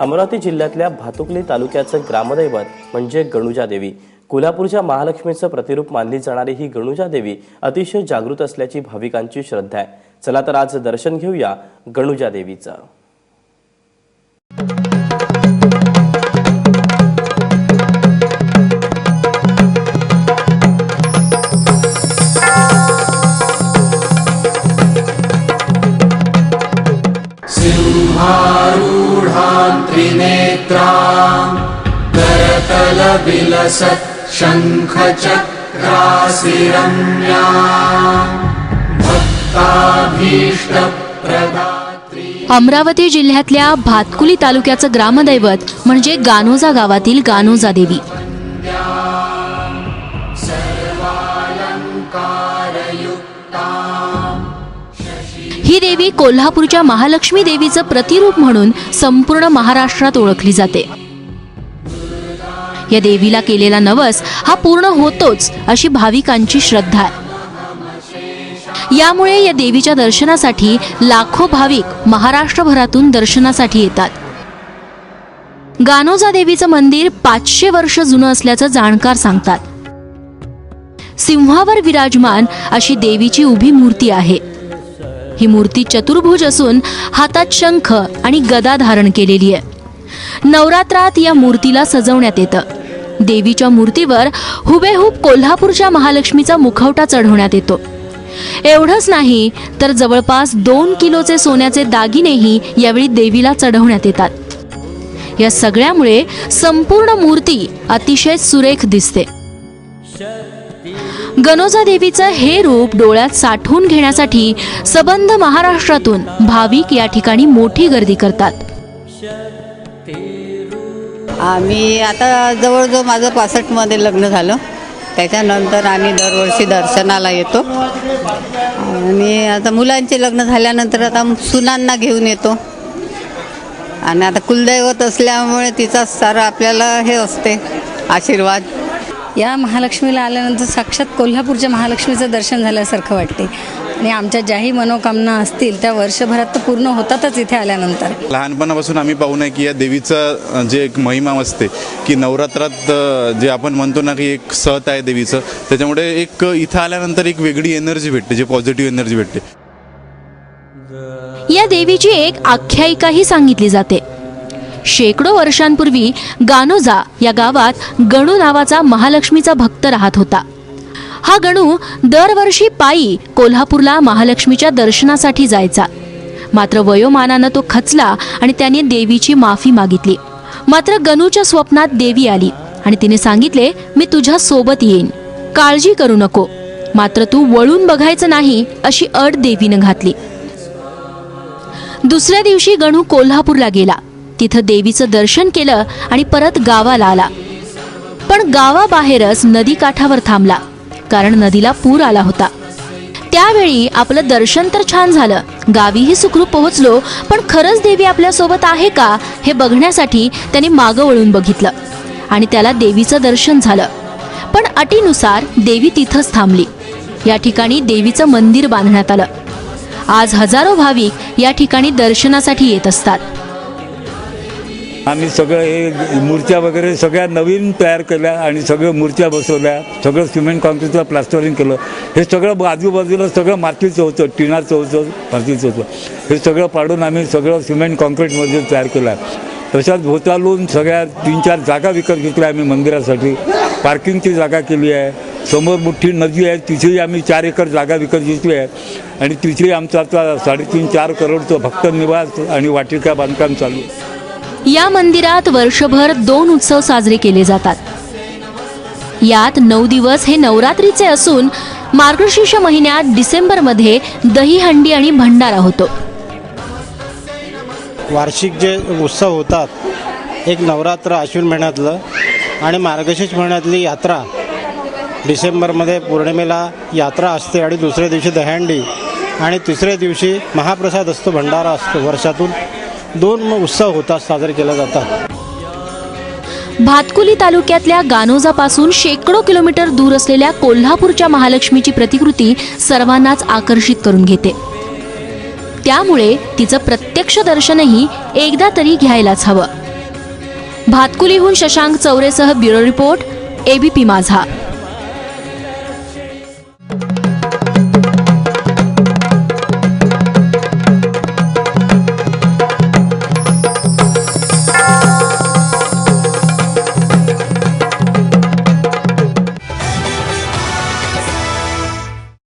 अमरावती जिल्ह्यातल्या भातुकली तालुक्याचं ग्रामदैवत म्हणजे गणुजा देवी. कोल्हापूरच्या महालक्ष्मीचं प्रतिरूप मानली जाणारी ही गणुजा देवी अतिशय जागृत असल्याची भाविकांची श्रद्धा आहे. चला तर आज दर्शन घेऊया गणुजा देवीचं. करतलविलसत् शङ्खचक्रासिरम्या। भक्ताभीष्टप्रदात्री। अमरावती जिल्ह्यातल्या भातकुली तालुक्याचं ग्रामदैवत म्हणजे गानोजा गावातील गानोजा देवी। देवी कोल्हापूरच्या महालक्ष्मी देवीचं प्रतिरूप म्हणून संपूर्ण महाराष्ट्रात ओळखली जाते. या देवीला केलेला नवस हा पूर्ण होतोच अशी भाविकांची श्रद्धा आहे. यामुळे या देवीच्या दर्शनासाठी लाखो भाविक महाराष्ट्रभरातून दर्शनासाठी येतात. गानोजा देवीचं मंदिर पाचशे वर्ष जुनं असल्याचं जाणकार सांगतात. सिंहावर विराजमान अशी देवीची उभी मूर्ती आहे. ही मूर्ती चतुर्भुज असून हातात शंख आणि गदा धारण केलेली आहे. नवरात्रात या मूर्तीला सजवण्यात येतं. देवीच्या मूर्तीवर हुबेहूब कोल्हापूरच्या महालक्ष्मीचा मुखवटा चढवण्यात येतो. एवढंच नाही तर जवळपास दोन किलोचे सोन्याचे दागिनेही यावेळी देवीला चढवण्यात येतात. या सगळ्यामुळे संपूर्ण मूर्ती अतिशय सुरेख दिसते. गणोजा देवीचं हे रूप डोळ्यात साठवून घेण्यासाठी सबंध महाराष्ट्रातून भाविक या ठिकाणी मोठी गर्दी करतात. आम्ही आता जवळजवळ माझं पासष्टमध्ये लग्न झालं. त्याच्यानंतर आम्ही दरवर्षी दर्शनाला येतो. आणि आता मुलांचे लग्न झाल्यानंतर आता सुनांना घेऊन येतो. आणि आता कुलदैवत असल्यामुळे तिचा सारा आपल्याला हे असते. आशीर्वाद. या महालक्ष्मीला आल्यानंतर साक्षात कोल्हापूरच्या महालक्ष्मीचं दर्शन झाल्यासारखं वाटते. आणि आमच्या ज्याही मनोकामना असतील त्या वर्षभरात तर पूर्ण होतातच इथे आल्यानंतर. लहानपणापासून आम्ही पाहू नये की या देवीचं जे एक महिमा असते की नवरात्रात जे आपण म्हणतो ना की एक सत आहे देवीचं त्याच्यामुळे एक इथं आल्यानंतर एक वेगळी एनर्जी भेटते जे पॉझिटिव्ह एनर्जी भेटते. या देवीची एक आख्यायिकाही सांगितली जाते. शेकडो वर्षांपूर्वी गानोजा या गावात गणू नावाचा महालक्ष्मीचा भक्त राहत होता. हा गणू दरवर्षी पायी कोल्हापूरला महालक्ष्मीच्या दर्शनासाठी जायचा. मात्र वयोमानानं तो खचला आणि त्याने देवीची माफी मागितली. मात्र गणूच्या स्वप्नात देवी आली आणि तिने सांगितले मी तुझ्या सोबत येईन. काळजी करू नको. मात्र तू वळून बघायचं नाही अशी अट देवीनं घातली. दुसऱ्या दिवशी गणू कोल्हापूरला गेला. तिथं देवीचं दर्शन केलं आणि परत गावाला आला. पण गावाबाहेरच नदी काठावर थांबला कारण नदीला पूर आला होता. त्यावेळी आपलं दर्शन तर छान झालं गावीही सुखरूप पोहोचलो पण खरंच देवी आपल्यासोबत आहे का हे बघण्यासाठी त्याने मागं वळून बघितलं आणि त्याला देवीचं दर्शन झालं. पण अटीनुसार देवी तिथंच थांबली. या ठिकाणी देवीचं मंदिर बांधण्यात आलं. आज हजारो भाविक या ठिकाणी दर्शनासाठी येत असतात. आम्ही सगळं हे मूर्त्या वगैरे सगळ्या नवीन तयार केल्या आणि सगळं मूर्त्या बसवल्या सगळं सिमेंट काँक्रीटचं प्लास्टरिंग केलं. हे सगळं आजूबाजूला सगळं मातीचं होतं टिनाचं होतं मातीचं होतं. हे सगळं पाडून आम्ही सगळं सिमेंट कॉन्क्रीटमध्ये तयार केलं. आहे तशाच भोतालून सगळ्या तीन चार जागा विकत घेतल्या आम्ही मंदिरासाठी. पार्किंगची जागा केली आहे. समोर मोठी नदी आहे तिथेही आम्ही चार एकर जागा विकत घेतली आहे. आणि तिथेही आमचं आता साडेतीन चार करोडचं भक्त निवास आणि वाटिका बांधकाम चालू आहे. या मंदिरात वर्षभर दोन उत्सव साजरे केले जातात. यात नऊ दिवस हे नवरात्रीचे असून मार्गशीर्ष महिन्यात डिसेंबरमध्ये दहीहंडी आणि भंडारा होतो. वार्षिक जे उत्सव होतात एक नवरात्र आश्विन महिन्यातलं आणि मार्गशीर्ष महिन्यातली यात्रा. डिसेंबरमध्ये पौर्णिमेला यात्रा असते आणि दुसऱ्या दिवशी दहंडी आणि तिसऱ्या दिवशी महाप्रसाद असतो भंडारा असतो वर्षातून. दोन उत्सव होतात साजरे केले जातात. भातकुली तालुक्यातल्या गानोजापासून शेकडो किलोमीटर दूर असलेल्या कोल्हापूरच्या महालक्ष्मीची प्रतिकृती सर्वांनाच आकर्षित करून घेते. त्यामुळे तिचं प्रत्यक्ष दर्शनही एकदा तरी घ्यायलाच हवं. भातकुलीहून शशांक चौरेसह ब्युरो रिपोर्ट एबीपी माझा.